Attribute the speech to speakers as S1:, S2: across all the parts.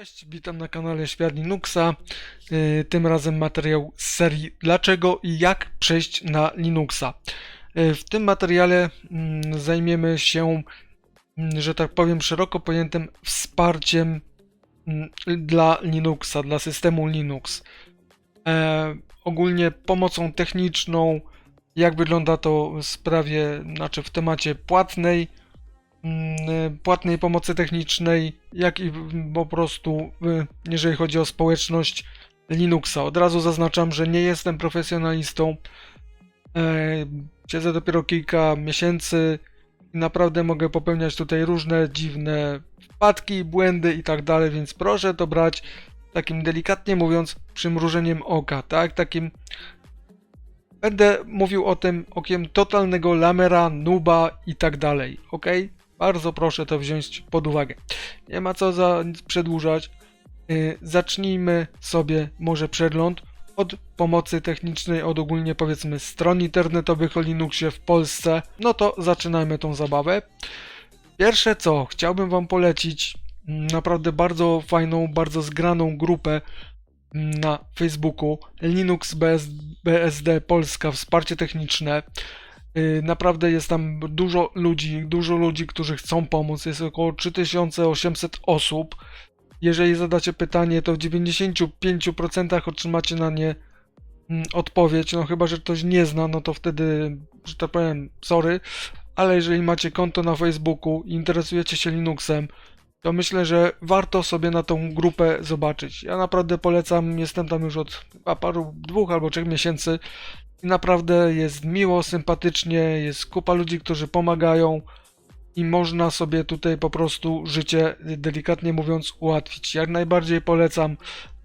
S1: Cześć, witam na kanale Świat Linuxa. Yy, Tym razem materiał z serii Dlaczego i jak przejść na Linuxa. Yy, W tym materiale mm, zajmiemy się, mm, że tak powiem, szeroko pojętym wsparciem mm, dla Linuxa, dla systemu Linux. E, Ogólnie pomocą techniczną, jak wygląda to w sprawie, znaczy w temacie płatnej, płatnej pomocy technicznej, jak i po prostu y, jeżeli chodzi o społeczność Linuxa. Od razu zaznaczam, że nie jestem profesjonalistą. E, Siedzę dopiero kilka miesięcy i naprawdę mogę popełniać tutaj różne dziwne wpadki, błędy i tak dalej, więc proszę to brać takim delikatnie mówiąc przymrużeniem oka, tak? Takim Będę mówił o tym okiem totalnego lamera, nuba i tak dalej, ok? Bardzo proszę to wziąć pod uwagę. Nie ma co za przedłużać. Yy, zacznijmy sobie może przegląd od pomocy technicznej, od ogólnie powiedzmy stron internetowych o Linuxie w Polsce. No to zaczynajmy tą zabawę. Pierwsze co, chciałbym Wam polecić mm, naprawdę bardzo fajną, bardzo zgraną grupę na Facebooku Linux BS, BSD Polska Wsparcie Techniczne. Yy, Naprawdę jest tam dużo ludzi, dużo ludzi, którzy chcą pomóc. Jest około 3800 osób. Jeżeli zadacie pytanie, to w 95% otrzymacie na nie mm, odpowiedź. No chyba, że ktoś nie zna, no to wtedy, że tak powiem, sorry. Ale jeżeli macie konto na Facebooku i interesujecie się Linuxem, to myślę, że warto sobie na tą grupę zobaczyć. Ja naprawdę polecam, jestem tam już od paru, dwóch albo trzech miesięcy naprawdę jest miło, sympatycznie, jest kupa ludzi, którzy pomagają i można sobie tutaj po prostu życie, delikatnie mówiąc, ułatwić. Jak najbardziej polecam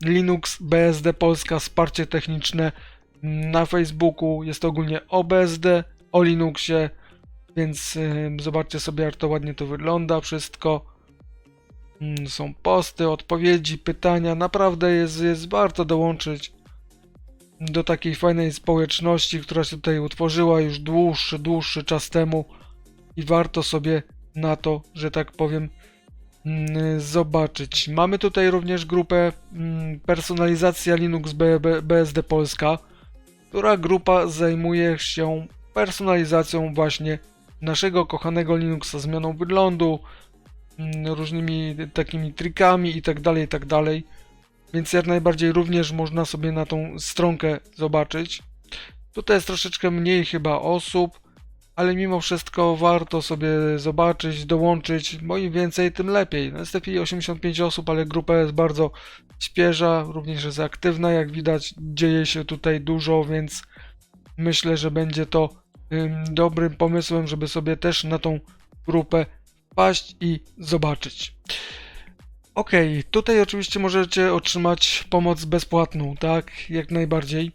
S1: Linux BSD Polska wsparcie techniczne na Facebooku, jest ogólnie o BSD, o Linuxie, więc yy, zobaczcie sobie jak to ładnie to wygląda wszystko. Mm, Są posty, odpowiedzi, pytania. Naprawdę jest, jest warto dołączyć do takiej fajnej społeczności, która się tutaj utworzyła już dłuższy, dłuższy czas temu i warto sobie na to, że tak powiem, mm, zobaczyć. Mamy tutaj również grupę mm, Personalizacja Linux BSD Polska, która grupa zajmuje się personalizacją właśnie naszego kochanego Linuxa, zmianą wyglądu, mm, różnymi takimi trikami i tak Więc jak najbardziej również można sobie na tą stronkę zobaczyć. Tutaj jest troszeczkę mniej chyba osób, ale mimo wszystko warto sobie zobaczyć, dołączyć, bo im więcej, tym lepiej. No jest lepiej 85 osób, ale grupa jest bardzo świeża, również jest aktywna, jak widać dzieje się tutaj dużo, więc myślę, że będzie to ym, dobrym pomysłem, żeby sobie też na tą grupę wpaść i zobaczyć. Okej, tutaj oczywiście możecie otrzymać pomoc bezpłatną, tak? Jak najbardziej.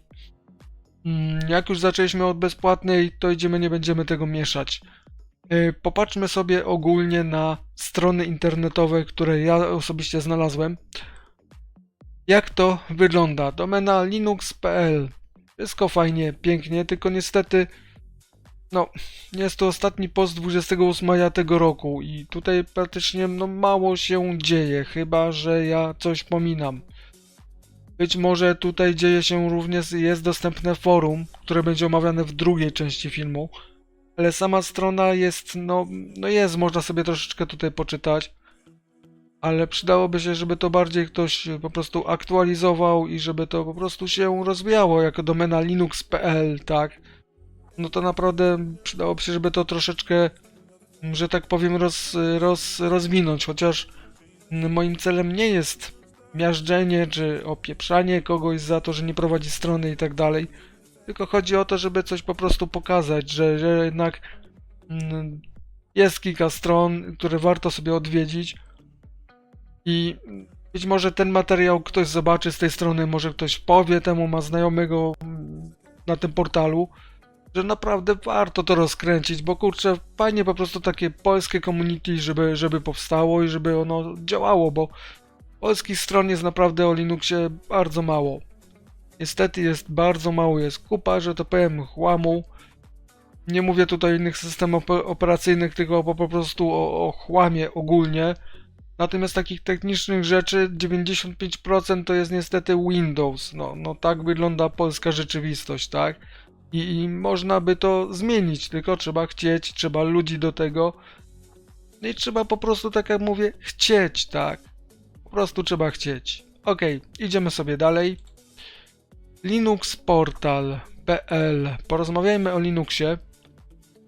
S1: Mm, Jak już zaczęliśmy od bezpłatnej, to idziemy, nie będziemy tego mieszać. Yy, Popatrzmy sobie ogólnie na strony internetowe, które ja osobiście znalazłem. Jak to wygląda? Domena linux.pl. Wszystko fajnie, pięknie, tylko niestety no, jest to ostatni post 28 maja tego roku i tutaj praktycznie no, mało się dzieje, chyba że ja coś pominam. Być może tutaj dzieje się również, jest dostępne forum, które będzie omawiane w drugiej części filmu, ale sama strona jest, no, no jest, można sobie troszeczkę tutaj poczytać, ale przydałoby się, żeby to bardziej ktoś po prostu aktualizował i żeby to po prostu się rozwijało jako domena linux.pl, tak? No to naprawdę przydałoby się, żeby to troszeczkę, mm, że tak powiem, roz, roz, rozwinąć, chociaż mm, moim celem nie jest miażdżenie czy opieprzanie kogoś za to, że nie prowadzi strony i tak dalej, tylko chodzi o to, żeby coś po prostu pokazać, że, że jednak mm, jest kilka stron, które warto sobie odwiedzić i być może ten materiał ktoś zobaczy z tej strony, może ktoś powie temu, ma znajomego na tym portalu, że naprawdę warto to rozkręcić, bo kurczę, fajnie po prostu takie polskie community, żeby, żeby powstało i żeby ono działało, bo polskich stron jest naprawdę o Linuxie bardzo mało. Niestety jest bardzo mało, jest kupa, że to powiem, chłamu. Nie mówię tutaj o innych systemach ope- operacyjnych, tylko po, po prostu o, o chłamie ogólnie Natomiast takich technicznych rzeczy 95% to jest niestety Windows. No, no tak wygląda polska rzeczywistość, tak? I, można by to zmienić, tylko trzeba chcieć, trzeba ludzi do tego. No i trzeba po prostu, tak jak mówię, chcieć, tak? Po prostu trzeba chcieć. Ok, idziemy sobie dalej. linuxportal.pl Porozmawiajmy o Linuxie.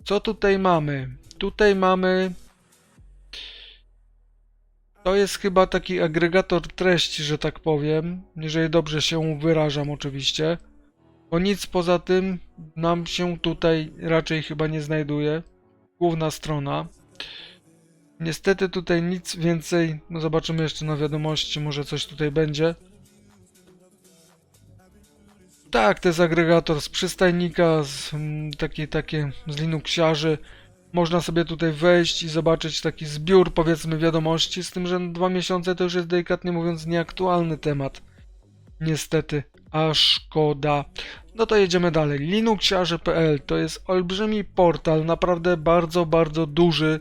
S1: Co tutaj mamy? Tutaj mamy to jest chyba taki agregator treści, że tak powiem, jeżeli dobrze się wyrażam oczywiście. Bo nic poza tym nam się tutaj raczej chyba nie znajduje. Główna strona. Niestety tutaj nic więcej, no zobaczymy jeszcze na wiadomości, może coś tutaj będzie. Tak, to jest agregator z przystajnika, z mm, takie, takie z Linuxiarzy. Można sobie tutaj wejść i zobaczyć taki zbiór, powiedzmy, wiadomości, z tym, że dwa miesiące to już jest delikatnie mówiąc nieaktualny temat. Niestety, a szkoda. No to jedziemy dalej. Linuxiarze.pl to jest olbrzymi portal, naprawdę bardzo, bardzo duży,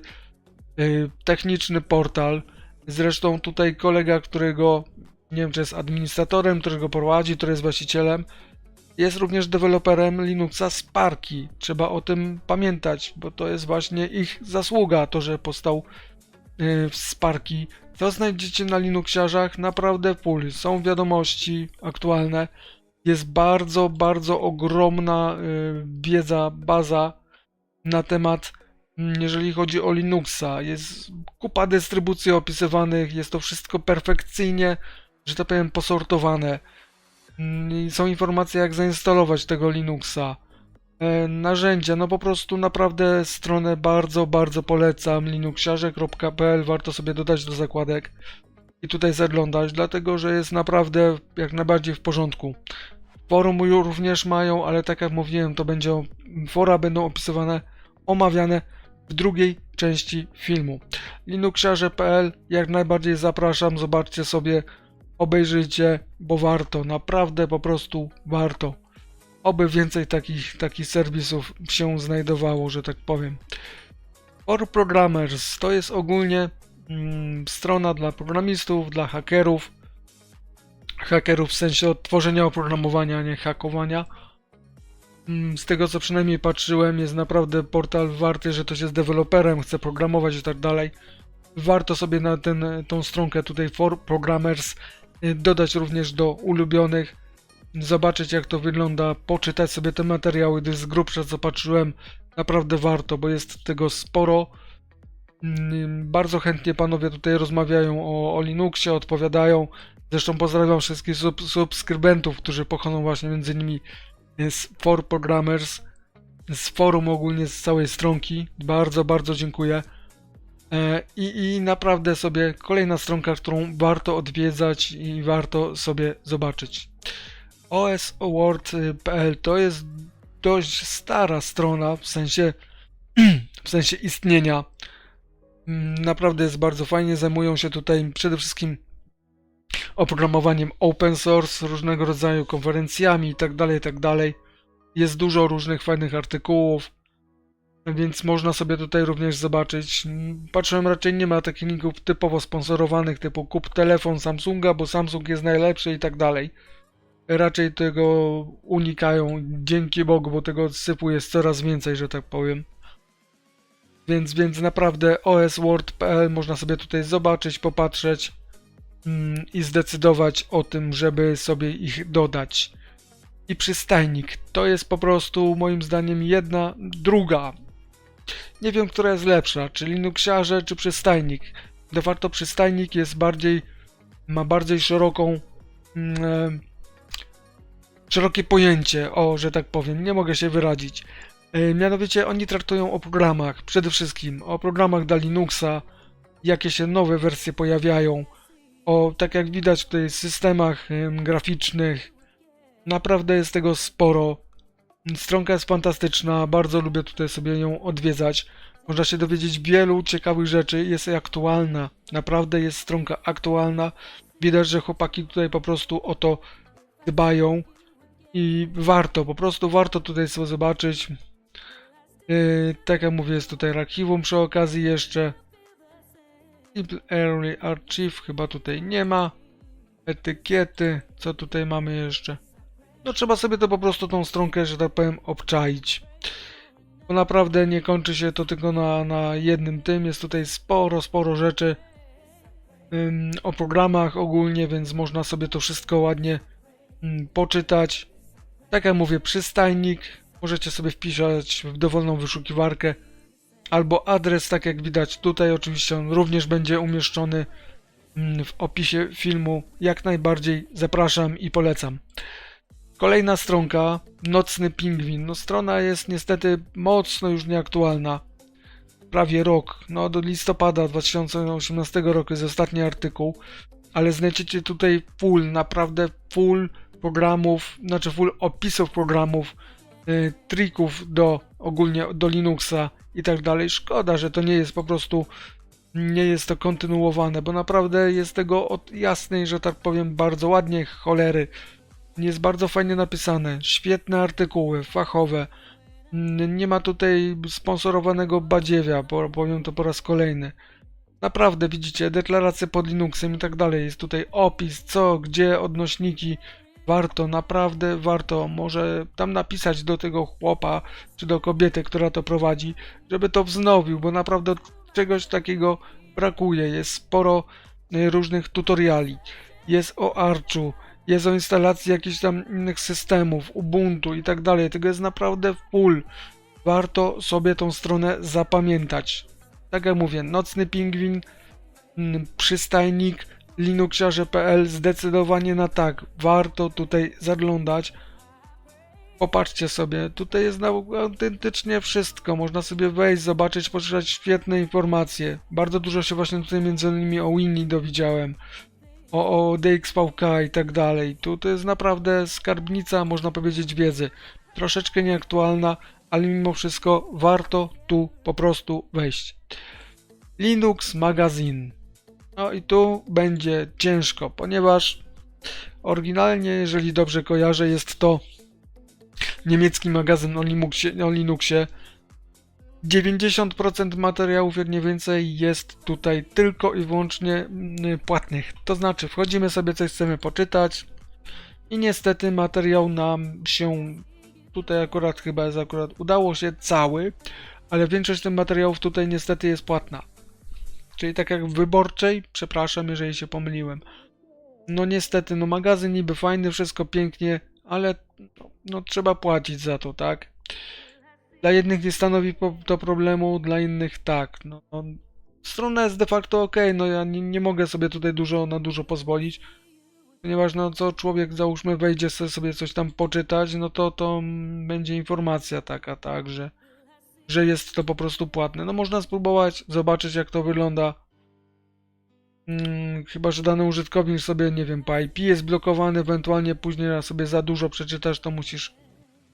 S1: yy, techniczny portal. Zresztą tutaj kolega, którego nie wiem, czy jest administratorem, którego prowadzi, który jest właścicielem, jest również deweloperem Linuxa Sparki. Trzeba o tym pamiętać, bo to jest właśnie ich zasługa, to, że powstał yy, Sparki. Co znajdziecie na Linuxiarzach? Naprawdę full. Są wiadomości aktualne. Jest bardzo, bardzo ogromna yy, wiedza, baza na temat, mm, jeżeli chodzi o Linuxa. Jest kupa dystrybucji opisywanych, jest to wszystko perfekcyjnie, że tak powiem, posortowane. Mm, Są informacje, jak zainstalować tego Linuxa. E, Narzędzia, no po prostu naprawdę stronę bardzo, bardzo polecam. linuxiarze.pl warto sobie dodać do zakładek i tutaj zaglądać, dlatego że jest naprawdę jak najbardziej w porządku. Forum również mają, ale tak jak mówiłem, to będzie fora będą opisywane, omawiane w drugiej części filmu. linuxiarze.pl jak najbardziej zapraszam, zobaczcie sobie obejrzyjcie, bo warto, naprawdę po prostu warto. Oby więcej takich, takich serwisów się znajdowało, że tak powiem. For Programmers to jest ogólnie mm, strona dla programistów, dla hakerów. Hakerów w sensie odtworzenia oprogramowania, a nie hakowania. Mm, Z tego co przynajmniej patrzyłem, jest naprawdę portal warty, że ktoś jest deweloperem, chce programować i tak dalej. Warto sobie na ten, tą stronkę tutaj For Programmers y, dodać również do ulubionych, zobaczyć jak to wygląda, poczytać sobie te materiały, gdyż z grubsza co patrzyłem, naprawdę warto, bo jest tego sporo. Mm, Bardzo chętnie panowie tutaj rozmawiają o, o Linuxie, odpowiadają. Zresztą pozdrawiam wszystkich sub, subskrybentów, którzy pochodzą właśnie między innymi z For Programmers, z forum ogólnie, z całej stronki. Bardzo, bardzo dziękuję. E, I, I naprawdę sobie kolejna stronka, którą warto odwiedzać i warto sobie zobaczyć. osaward.pl to jest dość stara strona w sensie w sensie istnienia. Mm, Naprawdę jest bardzo fajnie. Zajmują się tutaj przede wszystkim oprogramowaniem open source, różnego rodzaju konferencjami itd. itd. Jest dużo różnych fajnych artykułów. Więc można sobie tutaj również zobaczyć. Patrzyłem, raczej nie ma takich linków typowo sponsorowanych, typu kup telefon Samsunga, bo Samsung jest najlepszy i tak. Raczej tego unikają, dzięki Bogu, bo tego sypu jest coraz więcej, że tak powiem. Więc, więc naprawdę osword.pl można sobie tutaj zobaczyć, popatrzeć mm, i zdecydować o tym, żeby sobie ich dodać. I przystajnik to jest po prostu moim zdaniem jedna, druga. Nie wiem, która jest lepsza, czy Linuxiarze, czy przystajnik. De facto przystajnik jest bardziej, ma bardziej szeroką, mm, szerokie pojęcie, o, że tak powiem, nie mogę się wyrazić. E, Mianowicie oni traktują o programach, przede wszystkim o programach dla Linuxa, jakie się nowe wersje pojawiają, o, tak jak widać tutaj, systemach em, graficznych. Naprawdę jest tego sporo. Stronka jest fantastyczna, bardzo lubię tutaj sobie ją odwiedzać. Można się dowiedzieć wielu ciekawych rzeczy, jest aktualna. Naprawdę jest stronka aktualna. Widać, że chłopaki tutaj po prostu o to dbają i warto, po prostu warto tutaj sobie zobaczyć. Yy, tak jak mówię, jest tutaj archiwum przy okazji jeszcze. Simple Early Archive chyba tutaj nie ma. Etykiety, co tutaj mamy jeszcze? No trzeba sobie to po prostu tą stronkę, że tak powiem, obczaić. Bo naprawdę nie kończy się to tylko na, na jednym tym. Jest tutaj sporo, sporo rzeczy ym, o programach ogólnie, więc można sobie to wszystko ładnie ym, poczytać. Tak jak mówię, przystajnik. Możecie sobie wpisać w dowolną wyszukiwarkę. Albo adres, tak jak widać tutaj, oczywiście on również będzie umieszczony mm, w opisie filmu. Jak najbardziej zapraszam i polecam. Kolejna stronka, Nocny Pingwin. No strona jest niestety mocno już nieaktualna. Prawie rok, no do listopada 2018 roku jest ostatni artykuł, ale znajdziecie tutaj full, naprawdę full programów, znaczy full opisów programów, y, trików do ogólnie do Linuxa i tak dalej. Szkoda, że to nie jest po prostu nie jest to kontynuowane, bo naprawdę jest tego od jasnej, że tak powiem, bardzo ładnie cholery. Jest bardzo fajnie napisane, świetne artykuły, fachowe. Nie ma tutaj sponsorowanego badziewia, powiem to po raz kolejny. Naprawdę, widzicie, deklaracje pod Linuxem i tak dalej. Jest tutaj opis, co, gdzie, odnośniki. Warto, naprawdę warto. Może tam napisać do tego chłopa, czy do kobiety, która to prowadzi, żeby to wznowił, bo naprawdę czegoś takiego brakuje. Jest sporo y, różnych tutoriali. Jest o Archu, jest o instalacji jakichś tam innych systemów, Ubuntu i tak dalej. Tego jest naprawdę full. Warto sobie tą stronę zapamiętać. Tak jak mówię, Nocny Pingwin, mm, Przystajnik, Linuxiarze.pl zdecydowanie na tak. Warto tutaj zaglądać. Popatrzcie sobie, tutaj jest autentycznie wszystko. Można sobie wejść, zobaczyć, poczytać świetne informacje. Bardzo dużo się właśnie tutaj między innymi o Winnie dowiedziałem o, o DXVK i tak dalej. Tu to jest naprawdę skarbnica, można powiedzieć, wiedzy. Troszeczkę nieaktualna, ale mimo wszystko warto tu po prostu wejść. Linux Magazine. No i tu będzie ciężko, ponieważ oryginalnie, jeżeli dobrze kojarzę, jest to niemiecki magazyn o Linuxie. O Linuxie. 90% materiałów, jak nie więcej, jest tutaj tylko i wyłącznie mm, płatnych. To znaczy, wchodzimy sobie, coś chcemy poczytać i niestety materiał nam się tutaj akurat chyba jest akurat udało się cały, ale większość tych materiałów tutaj niestety jest płatna. Czyli tak jak w wyborczej, przepraszam, jeżeli się pomyliłem. No niestety, no magazyn niby fajny, wszystko pięknie, ale no, no trzeba płacić za to, tak? Dla jednych nie stanowi to problemu, dla innych tak. No, no, strona jest de facto ok, no ja nie, nie mogę sobie tutaj dużo na dużo pozwolić, ponieważ no co człowiek załóżmy wejdzie sobie, coś tam poczytać, no to to będzie informacja taka, tak, że, że jest to po prostu płatne. No można spróbować, zobaczyć jak to wygląda. Mm, chyba, że dany użytkownik sobie, nie wiem, po IP jest blokowany, ewentualnie później sobie za dużo przeczytasz, to musisz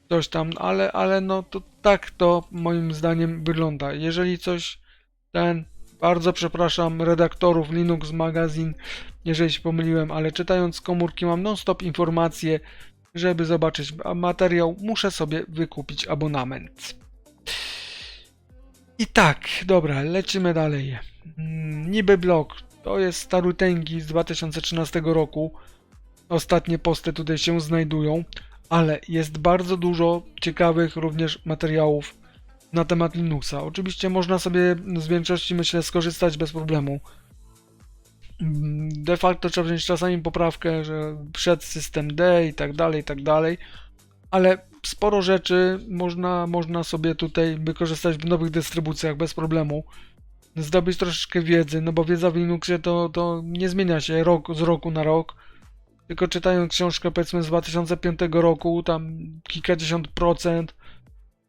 S1: coś tam, ale, ale no to tak to moim zdaniem wygląda. Jeżeli coś ten, bardzo przepraszam redaktorów Linux Magazine, jeżeli się pomyliłem, ale czytając z komórki mam non-stop informacje, żeby zobaczyć materiał, muszę sobie wykupić abonament. I tak, dobra, lecimy dalej. Mm, Niby blog, to jest Starutęgi z 2013 roku. Ostatnie posty tutaj się znajdują ale jest bardzo dużo ciekawych również materiałów na temat Linuxa. Oczywiście można sobie z większości, myślę, skorzystać bez problemu. Mm, De facto trzeba wziąć czasami poprawkę, że przed system D i tak dalej, i tak dalej, ale sporo rzeczy można, można sobie tutaj wykorzystać w nowych dystrybucjach bez problemu. Zdobyć troszeczkę wiedzy, no bo wiedza w Linuxie to, to nie zmienia się rok z roku na rok tylko czytając książkę powiedzmy z 2005 roku, tam kilkadziesiąt procent,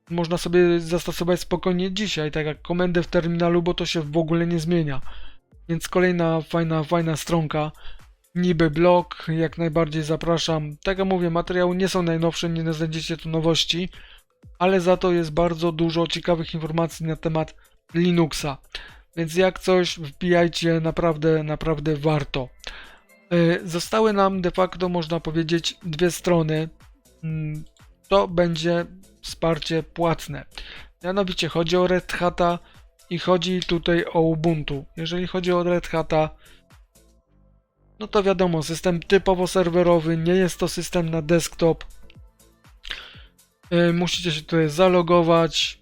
S1: można sobie zastosować spokojnie dzisiaj, tak jak komendę w terminalu, bo to się w ogóle nie zmienia. Więc kolejna fajna, fajna stronka, niby blog, jak najbardziej zapraszam. Tak jak mówię, materiały nie są najnowsze, nie znajdziecie tu nowości, ale za to jest bardzo dużo ciekawych informacji na temat Linuxa. Więc jak coś, wbijajcie, naprawdę, naprawdę warto. Y, Zostały nam de facto, można powiedzieć, dwie strony. Mm, To będzie wsparcie płatne. Mianowicie chodzi o Red Hata i chodzi tutaj o Ubuntu. Jeżeli chodzi o Red Hata, no to wiadomo, system typowo serwerowy, nie jest to system na desktop. Yy, Musicie się tutaj zalogować.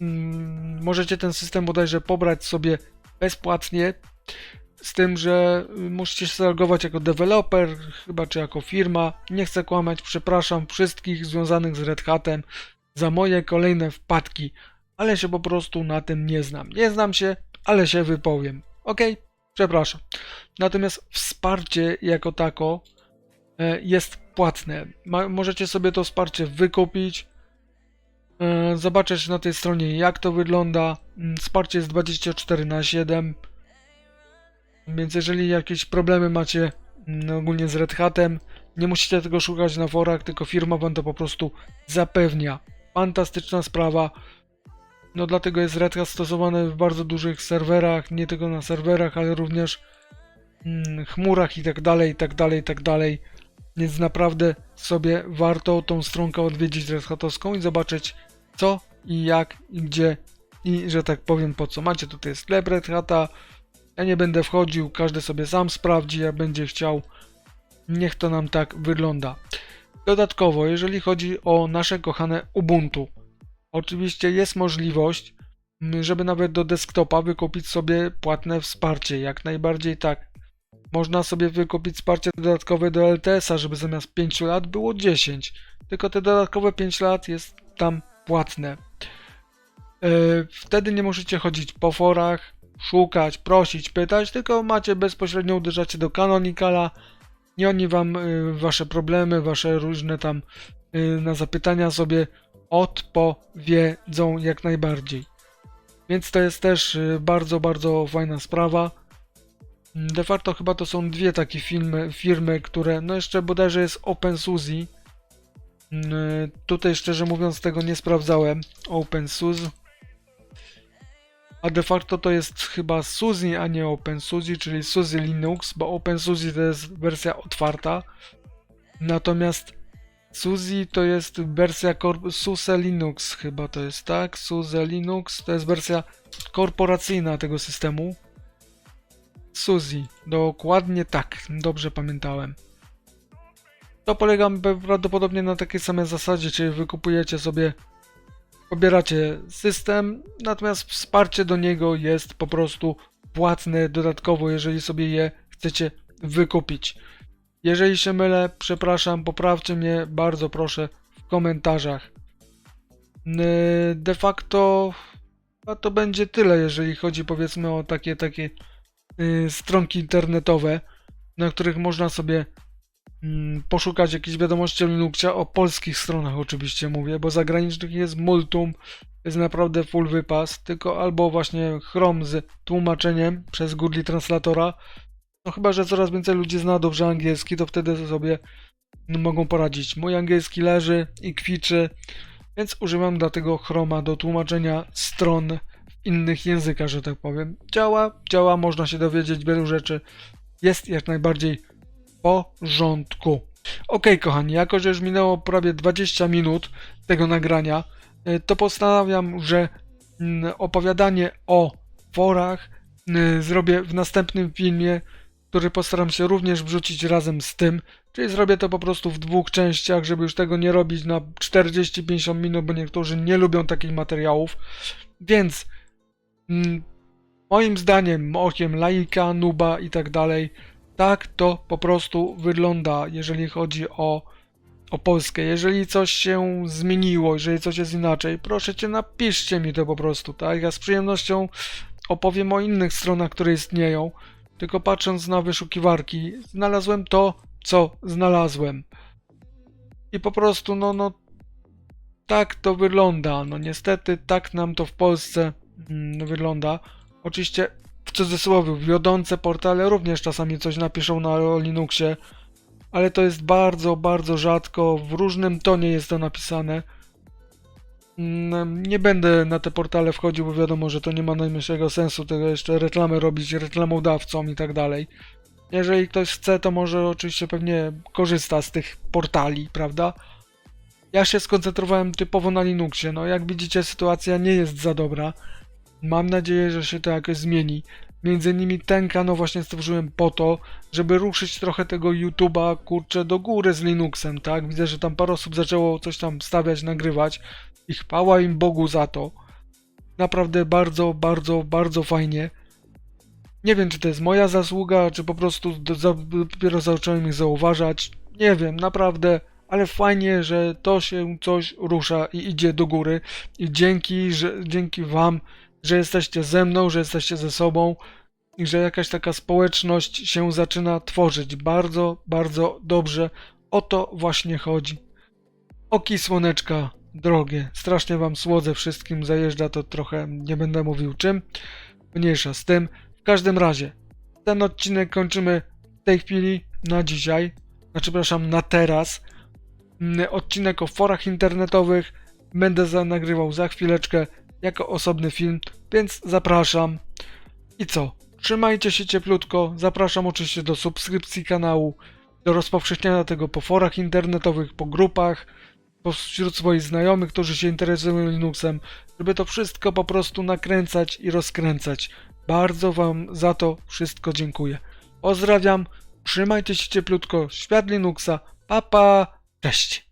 S1: Mm, Możecie ten system bodajże pobrać sobie bezpłatnie. Z tym, że y, musicie się zalogować jako deweloper, chyba czy jako firma. Nie chcę kłamać, przepraszam wszystkich związanych z Red Hatem za moje kolejne wpadki, ale się po prostu na tym nie znam. Nie znam się, ale się wypowiem. Ok? Przepraszam. Natomiast wsparcie jako tako e, jest płatne. Ma, możecie sobie to wsparcie wykupić. E, zobaczyć na tej stronie jak to wygląda. Mm, Wsparcie jest 24 na 7. Więc jeżeli jakieś problemy macie mm, ogólnie z Red Hatem, nie musicie tego szukać na forach, tylko firma wam to po prostu zapewnia. Fantastyczna sprawa. No dlatego jest Red Hat stosowany w bardzo dużych serwerach, nie tylko na serwerach, ale również mm, chmurach i tak dalej, i tak dalej, i tak dalej. Więc naprawdę sobie warto tą stronkę odwiedzić Red Hatowską i zobaczyć co i jak i gdzie i że tak powiem po co. Macie tutaj sklep Red Hata, ja nie będę wchodził, każdy sobie sam sprawdzi, jak będzie chciał. Niech to nam tak wygląda. Dodatkowo, jeżeli chodzi o nasze kochane Ubuntu, oczywiście jest możliwość, żeby nawet do desktopa wykupić sobie płatne wsparcie. Jak najbardziej tak. Można sobie wykupić wsparcie dodatkowe do LTS-a, żeby zamiast 5 lat było 10. Tylko te dodatkowe 5 lat jest tam płatne. E, Wtedy nie musicie chodzić po forach, szukać, prosić, pytać, tylko macie bezpośrednio uderzacie do Canonicala i oni wam y, wasze problemy, wasze różne tam y, na zapytania sobie odpowiedzą jak najbardziej. Więc to jest też y, bardzo, bardzo fajna sprawa. Mm, De facto chyba to są dwie takie filmy, firmy, które, no jeszcze bodajże jest OpenSUSE. Mm, y, Tutaj szczerze mówiąc tego nie sprawdzałem. OpenSUSE. A de facto to jest chyba SUSE, a nie OpenSUSE, czyli SUSE Linux, bo OpenSUSE to jest wersja otwarta. Natomiast SUSE to jest wersja SUSE Linux chyba to jest, tak? SUSE Linux to jest wersja korporacyjna tego systemu. SUSE, dokładnie tak, dobrze pamiętałem. To polega prawdopodobnie na takiej samej zasadzie, czyli wykupujecie sobie pobieracie system, natomiast wsparcie do niego jest po prostu płatne dodatkowo, jeżeli sobie je chcecie wykupić. Jeżeli się mylę, przepraszam, poprawcie mnie, bardzo proszę w komentarzach. De facto to będzie tyle, jeżeli chodzi powiedzmy o takie takie y, stronki internetowe, na których można sobie mm, poszukać jakichś wiadomości o o polskich stronach oczywiście mówię, bo zagranicznych jest multum, jest naprawdę full wypas, tylko albo właśnie Chrome z tłumaczeniem przez Google Translatora, no chyba, że coraz więcej ludzi zna dobrze angielski, to wtedy sobie mogą poradzić. Mój angielski leży i kwiczy, więc używam dlatego Chroma do tłumaczenia stron w innych językach, że tak powiem. Działa, działa, można się dowiedzieć wielu rzeczy. Jest jak najbardziej w porządku. Ok, kochani, jako że już minęło prawie 20 minut tego nagrania, y, to postanawiam, że mm, opowiadanie o forach y, zrobię w następnym filmie, który postaram się również wrzucić razem z tym, czyli zrobię to po prostu w dwóch częściach, żeby już tego nie robić na 40-50 minut, bo niektórzy nie lubią takich materiałów. Więc mm, moim zdaniem, okiem laika, nuba i tak dalej, tak to po prostu wygląda, jeżeli chodzi o, o Polskę. Jeżeli coś się zmieniło, jeżeli coś jest inaczej, proszę cię, napiszcie mi to po prostu, tak? Ja z przyjemnością opowiem o innych stronach, które istnieją, tylko patrząc na wyszukiwarki, znalazłem to, co znalazłem. I po prostu, no, no, tak to wygląda. No, niestety, tak nam to w Polsce mm, wygląda. Oczywiście, w cudzysłowie, wiodące portale również czasami coś napiszą na Linuxie, ale to jest bardzo, bardzo rzadko. W różnym tonie jest to napisane. Mm, Nie będę na te portale wchodził, bo wiadomo, że to nie ma najmniejszego sensu tego jeszcze reklamę robić reklamodawcom i tak dalej. Jeżeli ktoś chce, to może oczywiście pewnie korzysta z tych portali, prawda? Ja się skoncentrowałem typowo na Linuxie. No, jak widzicie, sytuacja nie jest za dobra. Mam nadzieję, że się to jakoś zmieni. Między innymi ten kanał właśnie stworzyłem po to, żeby ruszyć trochę tego YouTube'a, kurczę, do góry z Linuxem, tak? Widzę, że tam parę osób zaczęło coś tam stawiać, nagrywać i chwała im Bogu za to. Naprawdę bardzo, bardzo, bardzo fajnie. Nie wiem, czy to jest moja zasługa, czy po prostu dopiero zacząłem ich zauważać. Nie wiem, naprawdę, ale fajnie, że to się coś rusza i idzie do góry. I dzięki, że, dzięki Wam, że jesteście ze mną, że jesteście ze sobą i że jakaś taka społeczność się zaczyna tworzyć. Bardzo, bardzo dobrze. O to właśnie chodzi. Oki słoneczka, drogie. Strasznie Wam słodzę wszystkim. Zajeżdża to trochę, nie będę mówił czym. Mniejsza z tym. W każdym razie, ten odcinek kończymy w tej chwili, na dzisiaj. Znaczy, przepraszam, na teraz. Mm, Odcinek o forach internetowych będę nagrywał za chwileczkę jako osobny film, więc zapraszam. I co? Trzymajcie się cieplutko. Zapraszam oczywiście do subskrypcji kanału, do rozpowszechniania tego po forach internetowych, po grupach, wśród swoich znajomych, którzy się interesują Linuxem, żeby to wszystko po prostu nakręcać i rozkręcać. Bardzo Wam za to wszystko dziękuję. Pozdrawiam, trzymajcie się cieplutko, świat Linuxa, papa, cześć!